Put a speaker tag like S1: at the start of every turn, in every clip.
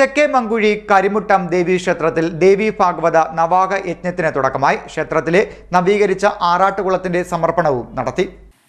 S1: തെക്കേ മങ്കുഴി കരിമുട്ടം ദേവീ ക്ഷേത്രത്തിൽ ദേവി ഭാഗവത നവാക യജ്ഞത്തിന് തുടക്കമായി. ക്ഷേത്രത്തിലെ നവീകരിച്ച ആറാട്ടുകുളത്തിന്റെ സമർപ്പണവും നടത്തി.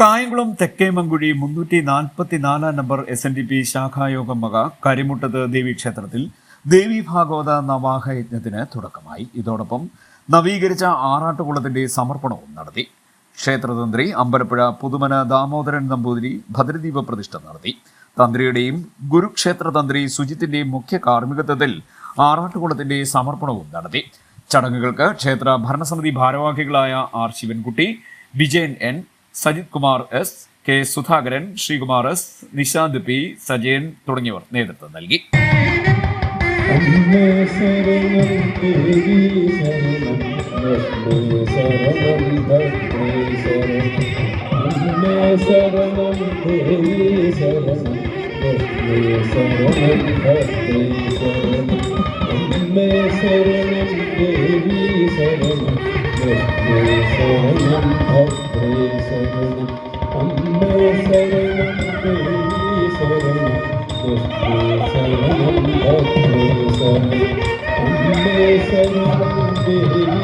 S2: കായംകുളം തെക്കേ മങ്കുഴി മുന്നൂറ്റി നാൽപ്പത്തി നാലാം number S N D P ശാഖായോഗം വക കരിമുട്ടത്ത് ദേവീക്ഷേത്രത്തിൽ ദേവി ഭാഗവത നവാഹ യജ്ഞത്തിന് തുടക്കമായി. ഇതോടൊപ്പം നവീകരിച്ച ആറാട്ടുകുളത്തിന്റെ സമർപ്പണവും നടത്തി. ക്ഷേത്രതന്ത്രി അമ്പലപ്പുഴ പുതുമന ദാമോദരൻ നമ്പൂതിരി ഭദ്രദീപ പ്രതിഷ്ഠ നടത്തി. തന്ത്രിയുടെയും ഗുരുക്ഷേത്ര തന്ത്രി സുജിത്തിന്റെയും മുഖ്യ കാർമ്മികത്വത്തിൽ ആറാട്ടുകുളത്തിന്റെ സമർപ്പണവും നടത്തി. ചടങ്ങുകൾക്ക് ക്ഷേത്ര ഭരണസമിതി ഭാരവാഹികളായ R Sivankutty Vijayan N Sajith Kumar S K Sudhakaran Sreekumar S Nishanth P Sajayan തുടങ്ങിയവർ നേതൃത്വം നൽകി.
S3: ശരണം ശരണം ലക്ഷ്മി ശരണം ഭദ്രേ ശരണം അമ്മേ ശരണം ദേവി ശരണം ലക്ഷ്മി ശരണം ഭദ്രേ ശരണം അമ്മേ ശരണം ദേവി ശരണം ലക്ഷ്മി ശരണം ഭദ്രേ ശരണം അമ്മേ ശരണം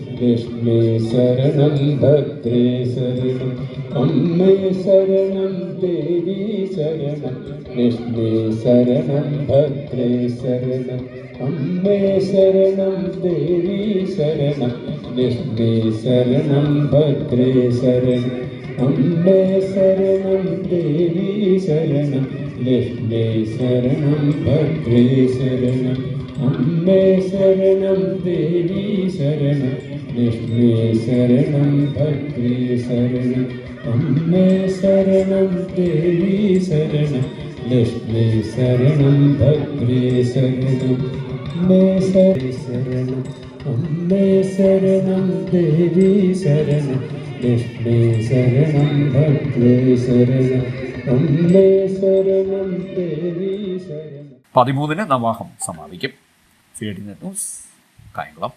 S3: कृष्णे शरणं भद्रे शरण अम्मे शरणं देवी शरण कृष्णे शरणं भद्रे शरणम् अम्बे शरणं देवी शरणष् शरणं भद्रे शरणम् अम्बे शरणं देवी शरण कृष्णे शरणं भद्रे शरणम् अम्मे शरणं देवी शरणम् ലക്ഷ്മി ശരണം ഭദ്രേ ശരണം. അമ്മേ ശരണം ദേവി ശരണം. ലക്ഷ്മി ശരണം ഭദ്രേ ശരണം. അമ്മേ ശരണം അമ്മേ ശരണം ദേവി ശരണം. ലക്ഷ്മി ശരണം ഭദ്രേ ശരണം. അമ്മേ ശരണം ദേവി ശരണം.
S2: പതിമൂന്നിന് നവാഹം സമാപിക്കും. C D news Kayamkulam.